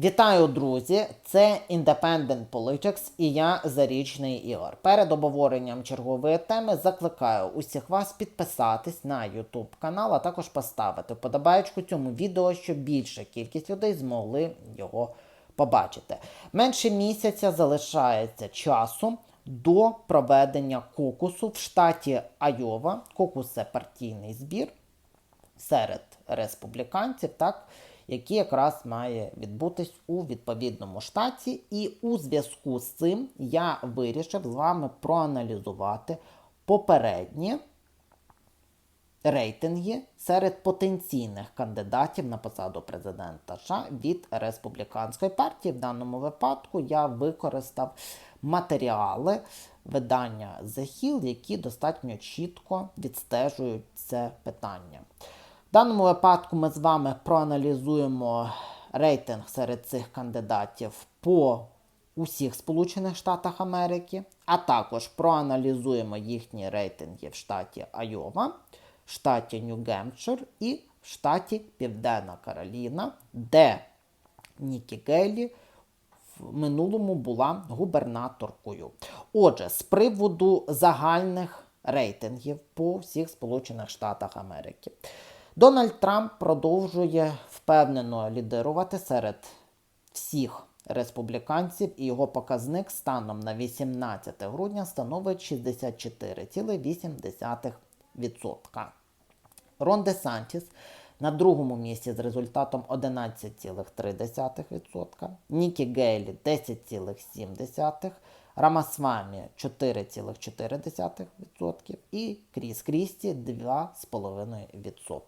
Вітаю, друзі! Це Independent Politics і я Зарічний Ігор. Перед обговоренням чергової теми закликаю усіх вас підписатись на YouTube канал, а також поставити вподобаєчку цьому відео, щоб більша кількість людей змогли його побачити. Менше місяця залишається часу до проведення кокусу в штаті Айова. Кокус це партійний збір серед республіканців, так, який якраз має відбутись у відповідному штаті. І у зв'язку з цим я вирішив з вами проаналізувати попередні рейтинги серед потенційних кандидатів на посаду президента США від республіканської партії. В даному випадку я використав матеріали видання The Hill, які достатньо чітко відстежують це питання. В даному випадку ми з вами проаналізуємо рейтинг серед цих кандидатів по усіх Сполучених Штатах Америки, а також проаналізуємо їхні рейтинги в штаті Айова, в штаті Нью-Гемпшир і в штаті Південна Кароліна, де Нікі Гейлі в минулому була губернаторкою. Отже, з приводу загальних рейтингів по всіх Сполучених Штатах Америки. Дональд Трамп продовжує впевнено лідирувати серед всіх республіканців, і його показник станом на 18 грудня становить 64,8%. Рон Де Сантіс на другому місці з результатом 11,3%, Нікі Гейлі 10,7%, Рамасвамі 4,4% і Кріс Крісті 2,5%.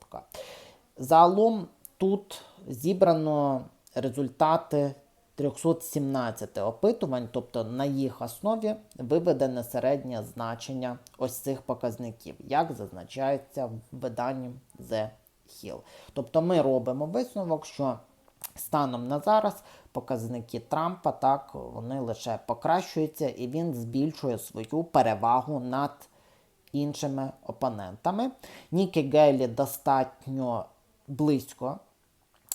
Загалом тут зібрано результати 317 опитувань, тобто на їх основі виведене середнє значення ось цих показників, як зазначається в виданні The Hill. Тобто ми робимо висновок, що станом на зараз показники Трампа так вони лише покращуються, і він збільшує свою перевагу над іншими опонентами. Нікі Гейлі достатньо близько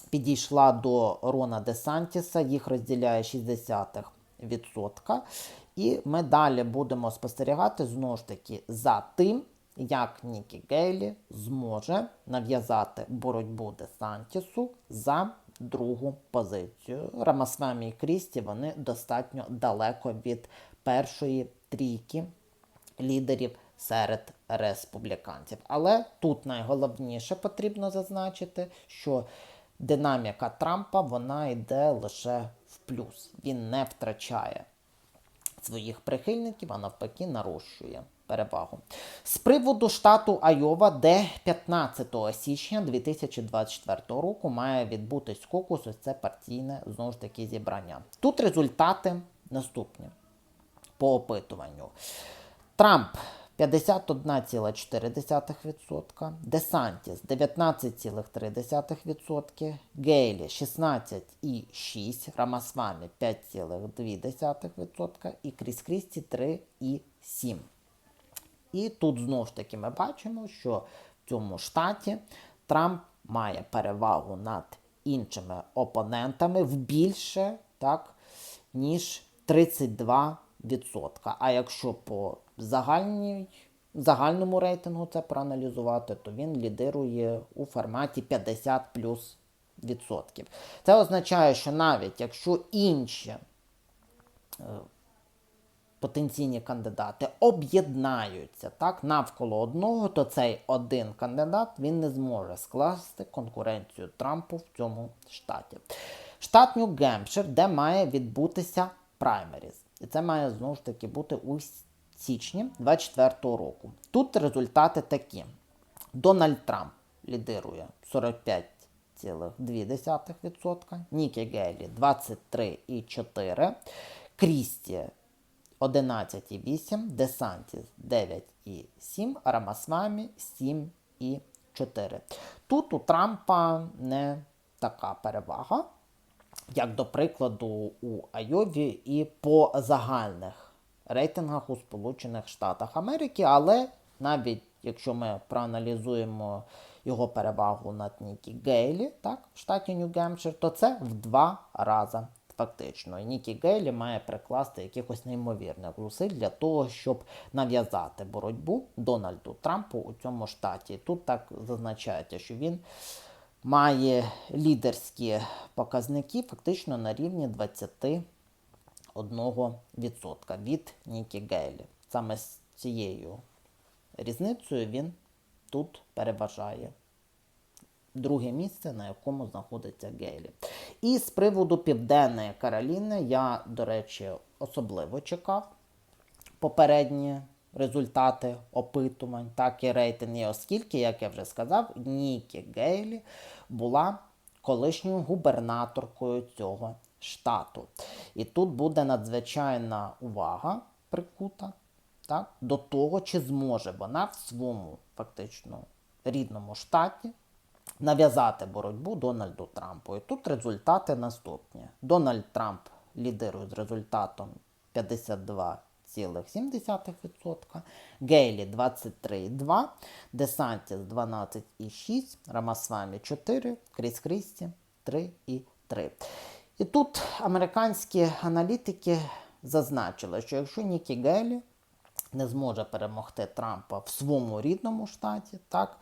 підійшла до Рона Де Сантіса, їх розділяє 60%. І ми далі будемо спостерігати знову ж таки за тим, як Нікі Гейлі зможе нав'язати боротьбу Де Сантісу за другу позицію. Рамасвамі і Крісті вони достатньо далеко від першої трійки лідерів серед республіканців. Але тут найголовніше потрібно зазначити, що динаміка Трампа вона йде лише в плюс. Він не втрачає своїх прихильників, а навпаки, нарощує перевагу. З приводу штату Айова, де 15 січня 2024 року має відбутись кокус, ось це партійне знову ж таки зібрання. Тут результати наступні по опитуванню. Трамп 51,4%, Десантіс 19,3%, Гейлі 16,6%, Рамасвамі 5,2% і Кріс Крісті 3,7%. І тут знову ж таки ми бачимо, що в цьому штаті Трамп має перевагу над іншими опонентами в більше, так, ніж 32%. А якщо по загальній, загальному рейтингу це проаналізувати, то він лідирує у форматі 50 плюс відсотків. Це означає, що навіть якщо інші е, потенційні кандидати об'єднаються так, навколо одного, то цей один кандидат він не зможе скласти конкуренцію Трампу в цьому штаті. Штат Нью-Гемпшир, де має відбутися праймеріз. І це має знову ж таки бути у січні 2024 року. Тут результати такі: Дональд Трамп лідирує 45,2%, Нікі Гейлі 23,4%, Крісті 11,8, Десантіс 9,7, Рамасвамі 7,4. Тут у Трампа не така перевага, як до прикладу, у Айові і по загальних рейтингах у Сполучених Штатах Америки, але навіть якщо ми проаналізуємо його перевагу над Нікі Гейлі, так, в штаті Нью-Гемпшир, то це в два рази фактично. І Нікі Гейлі має прикласти якихось неймовірних зусиль для того, щоб нав'язати боротьбу Дональду Трампу у цьому штаті. Тут так зазначається, що він має лідерські показники фактично на рівні 21% від Нікі Гейлі. Саме з цією різницею він тут переважає друге місце, на якому знаходиться Гейлі. І з приводу Південної Кароліни я, до речі, особливо чекав попередні результати опитувань, так і рейтинги, оскільки, як я вже сказав, Нікі Гейлі була колишньою губернаторкою цього штату. І тут буде надзвичайна увага прикута так, до того, чи зможе вона в своєму фактично рідному штаті нав'язати боротьбу Дональду Трампу. І тут результати наступні. Дональд Трамп лідирує з результатом 52,7%, Гейлі 23,2%, Десантіс 12,6%, Рамасвамі 4%, Кріс Крісті 3,3%. І тут американські аналітики зазначили, що якщо Нікі Гейлі не зможе перемогти Трампа в своєму рідному штаті, так,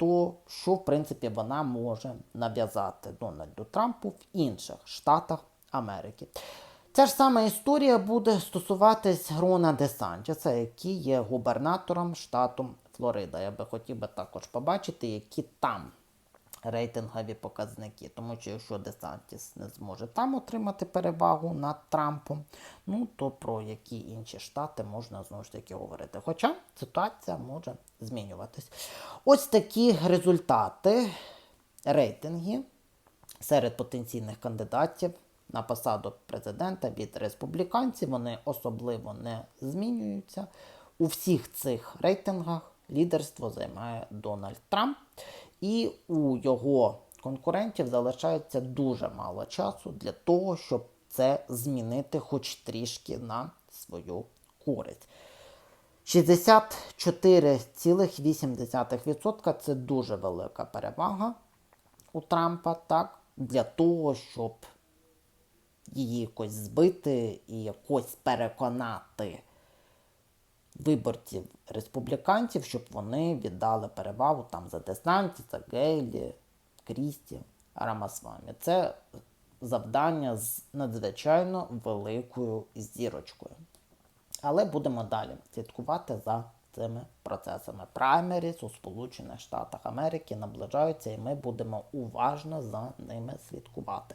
то що, в принципі, вона може нав'язати Дональду Трампу в інших штатах Америки. Ця ж сама історія буде стосуватись Грона Десанчеса, який є губернатором штату Флорида. Я би хотів би також побачити, які там рейтингові показники. Тому що якщо Десантіс не зможе там отримати перевагу над Трампом, ну то про які інші штати можна знову ж таки говорити. Хоча ситуація може змінюватись. Ось такі результати рейтинги серед потенційних кандидатів на посаду президента від республіканців. Вони особливо не змінюються. У всіх цих рейтингах лідерство займає Дональд Трамп, і у його конкурентів залишається дуже мало часу для того, щоб це змінити хоч трішки на свою користь. 64,8% це дуже велика перевага у Трампа, так, для того, щоб її якось збити і якось переконати виборців республіканців, щоб вони віддали перевагу там за Десанті, за Гейлі, Крісті, Рамасвамі. Це завдання з надзвичайно великою зірочкою. Але будемо далі слідкувати за цими процесами. Праймеріс у Сполучених Штатах Америки наближаються, і ми будемо уважно за ними слідкувати.